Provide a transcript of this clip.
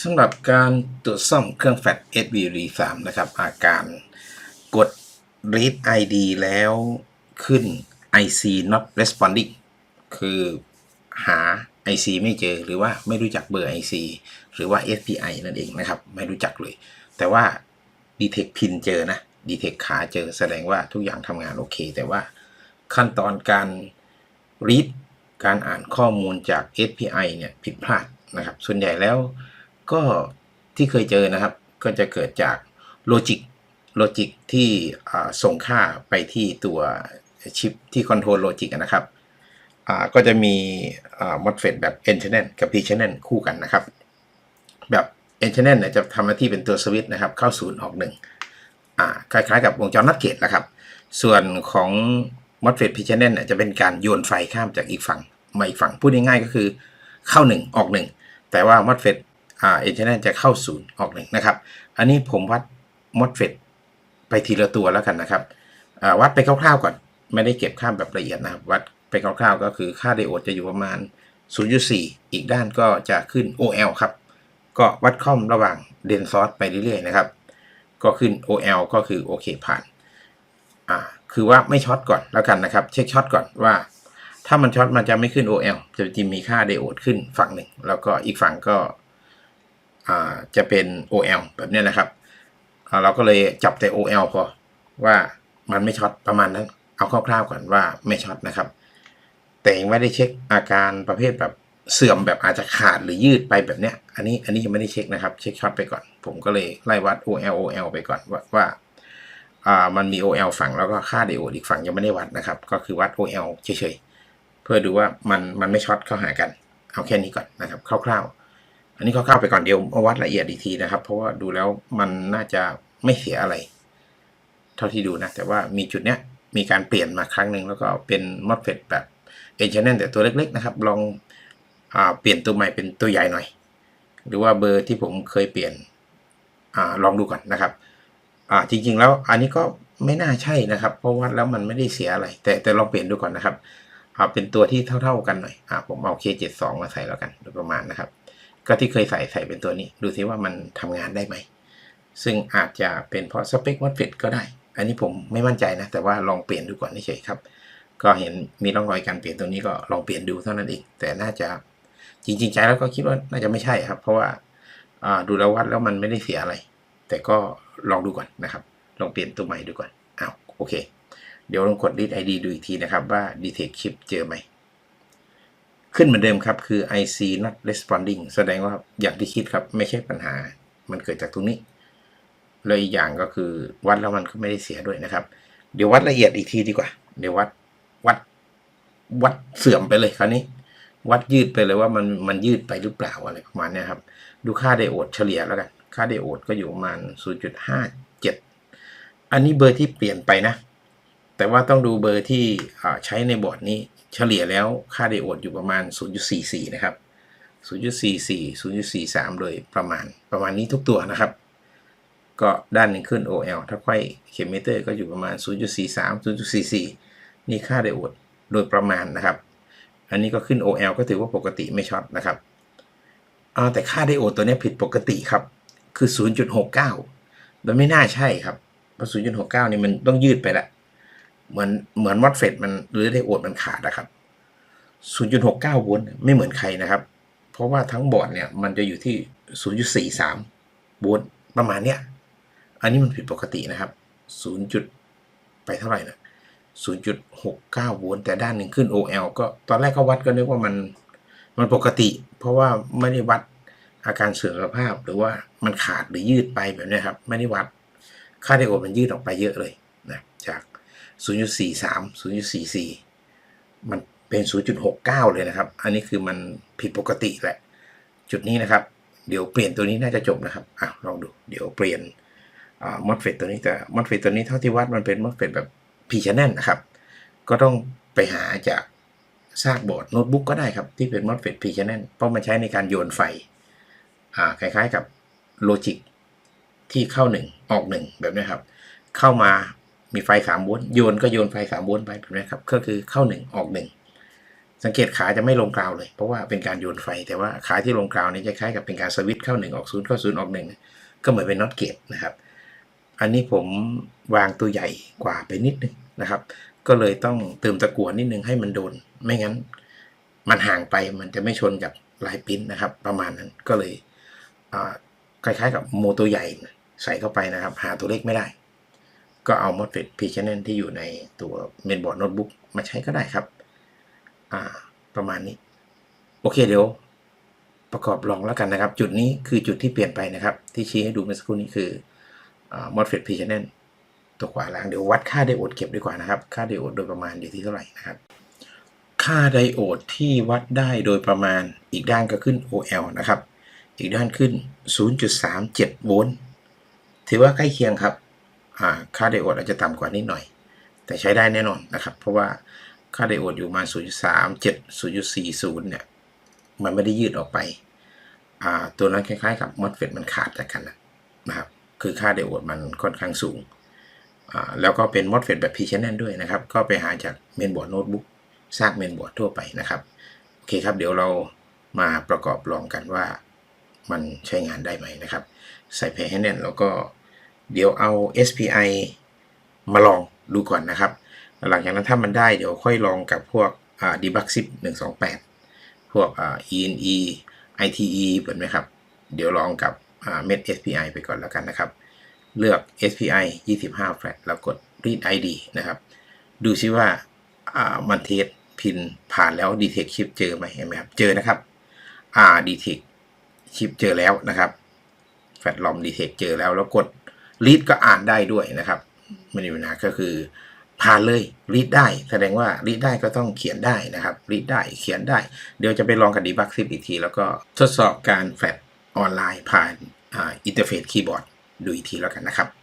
สำหรับการตรวจซ่อมเครื่องแฟลช SBR 3 นะครับ อาการกด read ID แล้วขึ้น IC not responding คือหา IC ไม่เจอหรือว่าไม่รู้จักเบอร์ IC หรือว่า SPI นั่นเองนะครับ ไม่รู้จักเลย แต่ว่า detect pin เจอนะ detect ขาเจอแสดงว่าทุกอย่างทำงานโอเค แต่ว่าขั้นตอนการ read การอ่านข้อมูลจาก SPI เนี่ยผิดพลาดนะครับ ส่วนใหญ่แล้ว ก็ที่เคยเจอนะครับ ก็จะเกิดจากโลจิกโลจิกที่ส่งค่าไปที่ตัวชิปที่คอนโทรลโลจิกนะครับก็จะมีอ่า MOSFET แบบ N channel กับ P channel คู่กันนะครับ แบบ N channel เนี่ยจะทำหน้าที่เป็นตัวสวิตช์นะครับ เข้าศูนย์ออกหนึ่งคล้ายๆกับวงจรนัดเกตแหละครับ ส่วนของ MOSFET P channel เนี่ยจะเป็นการโยนไฟข้ามจากอีกฝั่งมาอีกฝั่งพูดง่ายๆก็คือเข้า 1 ออก 1 แต่ว่า MOSFET า N channel จะเข้าศูนย์ออกหนึ่งนะครับ อันนี้ผมวัด MOSFET ไปทีละตัวแล้วกันนะครับอ่าวัดไปคร่าวๆก่อน ไม่ได้เก็บค่าแบบละเอียดนะครับ วัดไปคร่าวๆ ก็คือค่าไดโอดจะอยู่ประมาณ 0.4 อีกด้านก็จะขึ้น OL ครับ ก็วัดค่อมระหว่างเดนซอสไปเรื่อยๆนะครับ ก็ขึ้น OL ก็คือโอเคผ่านอ่าคือว่าไม่ช็อตก่อนแล้วกันนะครับ เช็คช็อตก่อนว่าถ้ามันช็อตมันจะไม่ขึ้น OL จะจะมีค่าไดโอดขึ้นฝั่งหนึ่งแล้วก็อีกฝั่งก็ จะเป็น OL แบบนี้นะครับ เราก็เลยจับแต่ OL พอว่ามันไม่ช็อตประมาณนั้น เอาคร่าวๆก่อนว่าไม่ช็อตนะครับ แต่ยังไม่ได้เช็คอาการประเภทแบบเสื่อมแบบอาจจะขาดหรือยืดไปแบบเนี้ย อันนี้อันนี้ยังไม่ได้เช็คนะครับ เช็คช็อตไปก่อน ผมก็เลยไล่วัด OL OL ไปก่อนว่าว่าอ่ามันมี OL ฝั่งแล้วก็ค่าไดโอดอีกฝั่งยังไม่ได้วัดนะครับ ก็คือวัด OL เฉยๆ เพื่อดูว่ามันมันไม่ช็อตเข้าหากัน เอาแค่นี้ก่อนนะครับ คร่าวๆ อันนี้คร่าวๆไปก่อนเดียวมาวัดละเอียดอีกทีนะครับ เพราะว่าดูแล้วมันน่าจะไม่เสียอะไร เท่าที่ดูนะ แต่ว่ามีจุดเนี้ยมีการเปลี่ยนมาครั้งหนึ่งแล้วก็เป็นมอดเฟตแบบเอ็นชแนลแต่ตัวเล็ก ๆ นะครับ ลองอเปลี่ยนตัวใหม่เป็นตัวใหญ่หน่อย หรือว่าเบอร์ที่ผมเคยเปลี่ยนอลองดูก่อนนะครับจริงๆแล้วอันนี้ก็ไม่น่าใช่นะครับ เพราะวัดแล้วมันไม่ได้เสียอะไร แต่แต่ลองเปลี่ยนดูก่อนนะครับเอาเป็นตัวที่เท่า ๆกันหน่อยอ่าผมเอา K72 มาใส่แล้วกันโดยประมาณนะครับ ก็ที่เคยใส่ใส่เป็นตัวนี้ ดูซิว่ามันทำงานได้ไหม ซึ่งอาจจะเป็นเพราะสเปควัดเฟดก็ได้ อันนี้ผมไม่มั่นใจนะ แต่ว่าลองเปลี่ยนดูก่อนเฉยครับ ก็เห็นมีร่องรอยการเปลี่ยนตัวนี้ก็ลองเปลี่ยนดูเท่านั้นเอง แต่น่าจะจริงๆใจแล้วก็คิดว่าน่าจะไม่ใช่ครับ เพราะว่าอ่าดูแล้ววัดแล้วมันไม่ได้เสียอะไร แต่ก็ลองดูก่อนนะครับ ลองเปลี่ยนตัวใหม่ดูก่อนอ้าวโอเค เดี๋ยวลองกด read ID ดูอีกทีนะครับว่า detect chip เจอไหม ขึ้นเหมือนเดิมครับ คือ IC not responding แสดงว่าอย่างที่คิดครับไม่ใช่ปัญหา มันเกิดจากตรงนี้แล้วอีกอย่างก็คือวัดแล้วมันก็ไม่ได้เสียด้วยนะครับ เดี๋ยววัดละเอียดอีกทีดีกว่า เดี๋ยววัดวัดวัดเสื่อมไปเลยคราวนี้ วัดยืดไปเลยว่ามันมันยืดไปหรือเปล่าอะไรประมาณนี้ครับ ดูค่าไดโอดเฉลี่ยแล้วกัน ค่าไดโอดก็อยู่ประมาณ0.57 อันนี้เบอร์ที่เปลี่ยนไปนะ แต่ว่าต้องดูเบอร์ที่ใช้ในบอร์ดนี้เฉลี่ยแล้วค่าไดโอดอยู่ประมาณ 0.44 นะครับ 0.44 0.43 โดยประมาณประมาณนี้ทุกตัวนะครับ ก็ด้านหนึ่งขึ้น OL ถ้าไขว้เข็มเมเตอร์ก็อยู่ประมาณ 0.43 0.44 นี่ค่าไดโอดโดยประมาณนะครับ อันนี้ก็ขึ้น OL ก็ถือว่าปกติไม่ช็อตนะครับอ่าแต่ค่าไดโอดตัวนี้ผิดปกติครับ คือ 0.69 มันไม่น่าใช่ครับเพราะ0.69 นี่มันต้องยืดไปละ เหมือนเหมือนมอดเฟตมันหรือไดโอดมันขาดนะครับ 0.69โวลต์ไม่เหมือนใครนะครับ เพราะว่าทั้งบอร์ดเนี่ยมันจะอยู่ที่ 0.43โวลต์ประมาณเนี้ย อันนี้มันผิดปกตินะครับ 0. ไปเท่าไหร่นะ0.69โวลต์แต่ด้านหนึ่งขึ้น OL ก็ตอนแรกก็วัดก็นึกว่ามันมันปกติ เพราะว่าไม่ได้วัดอาการเสื่อมสภาพหรือว่ามันขาดหรือยืดไปแบบเนี้ยครับ ไม่ได้วัดค่าไดโอดมันยืดออกไปเยอะเลย 0.43 0.44 มันเป็น 0.69 เลยนะครับ อันนี้คือมันผิดปกติแหละ จุดนี้นะครับ เดี๋ยวเปลี่ยนตัวนี้น่าจะจบนะครับอะลองดู เดี๋ยวเปลี่ยนมอดเฟตตัวนี้แต่มอดเฟตตัวนี้เท่าที่วัดมันเป็นมอดเฟตแบบพีชแนลนะครับ ก็ต้องไปหาจากซากบอร์ดโน้ตบุ๊กก็ได้ครับ ที่เป็นมอดเฟตพีชแนลเพราะมันใช้ในการโยนไฟอ่าคล้ายๆกับโลจิกที่เข้าหนึ่งออกหนึ่งแบบนี้ครับ เข้ามา มีไฟสามวลต์โยนก็โยนไฟสามวลต์ไปแบบนี้ครับก็คือเข้าหนึ่งออกหนึ่งสังเกตขาจะไม่ลงกราวเลย เพราะว่าเป็นการโยนไฟ แต่ว่าขาที่ลงกราวนี่จะคล้ายกับเป็นการสวิตช์เข้าหนึ่งออกศูนย์เข้าศูนย์ออกหนึ่งก็เหมือนเป็นน็อตเกตนะครับ อันนี้ผมวางตัวใหญ่กว่าไปนิดนึงนะครับ ก็เลยต้องเติมตะกั่วนิดนึงให้มันโดน ไม่งั้น มันห่างไปมันจะไม่ชนกับลายปิ้นนะครับ ประมาณนั้นก็เลยคล้ายๆกับโมตัวใหญ่ใส่เข้าไปนะครับ หาตัวเล็กไม่ได้ ก็เอา MOSFET p c h a n n e l ที่อยู่ในตัวเมนบอร์ดโน้ตบุ๊กมาใช้ก็ได้ครับ อ่า ประมาณนี้ โอเคเดี๋ยว ประกอบลองแล้วกันนะครับ จุดนี้คือจุดที่เปลี่ยนไปนะครับ ที่ชี้ให้ดูเมื่อสักครู่นี้คือ MOSFET p c h a n n e l ตัวขวาล่างเดี๋ยววัดค่าไดโอดเก็บดีกว่านะครับ ค่าไดโอดโดยประมาณอยู่ที่เท่าไหร่นะครับ ค่าไดโอดที่วัดได้โดยประมาณอีกด้านก็ขึ้น OL นะครับ อีกด้านขึ้น 0.37 โวลต์ถือว่าใกล้เคียงครับ ค่าไดโอดอาจจะต่ำกว่านิดหน่อย แต่ใช้ได้แน่นอนนะครับ เพราะว่าค่าไดโอดอยู่มา0.37 0.40 เนี่ย มันไม่ได้ยืดออกไป ตัวนั้นคล้ายๆกับ MOSFET มันขาดจากกันนะนะครับ คือค่าไดโอดมันค่อนข้างสูง แล้วก็เป็น MOSFET แบบ P channel ด้วยนะครับ ก็ไปหาจากเมนบอร์ดโน้ตบุ๊กซากเมนบอร์ดทั่วไปนะครับ โอเคครับ เดี๋ยวเรามาประกอบลองกันว่ามันใช้งานได้ไหมนะครับ ใส่แผงให้แน่นแล้วก็ เดี๋ยวเอา SPI มาลองดูก่อนนะครับ หลังจากนั้นถ้ามันได้เดี๋ยวค่อยลองกับพวกอ่า debug zip 128 พวกอ่า ENE ITE เปิดไหมครับ เดี๋ยวลองกับอ่าเม็ด SPI ไปก่อนแล้วกันนะครับ เลือก SPI 25 flat แล้วกด read ID นะครับ ดูซิว่าอ่ามันเทสพินผ่านแล้ว detect chip เจอไหมเห็นไหมครับ เจอนะครับอ่า detect chip เจอแล้วนะครับ แฟลชลอม detect เจอแล้วแล้วกด รีดก็อ่านได้ด้วยนะครับไม่มีปัญหาก็คือผ่านเลยรีดได้ แสดงว่ารีดได้ก็ต้องเขียนได้นะครับรีดได้เขียนได้ เดี๋ยวจะไปลองกับดีบักซิปอีกที แล้วก็ทดสอบการแฟลชออนไลน์ผ่านอ่าอินเทอร์เฟซคีย์บอร์ดดูอีกทีแล้วกันนะครับ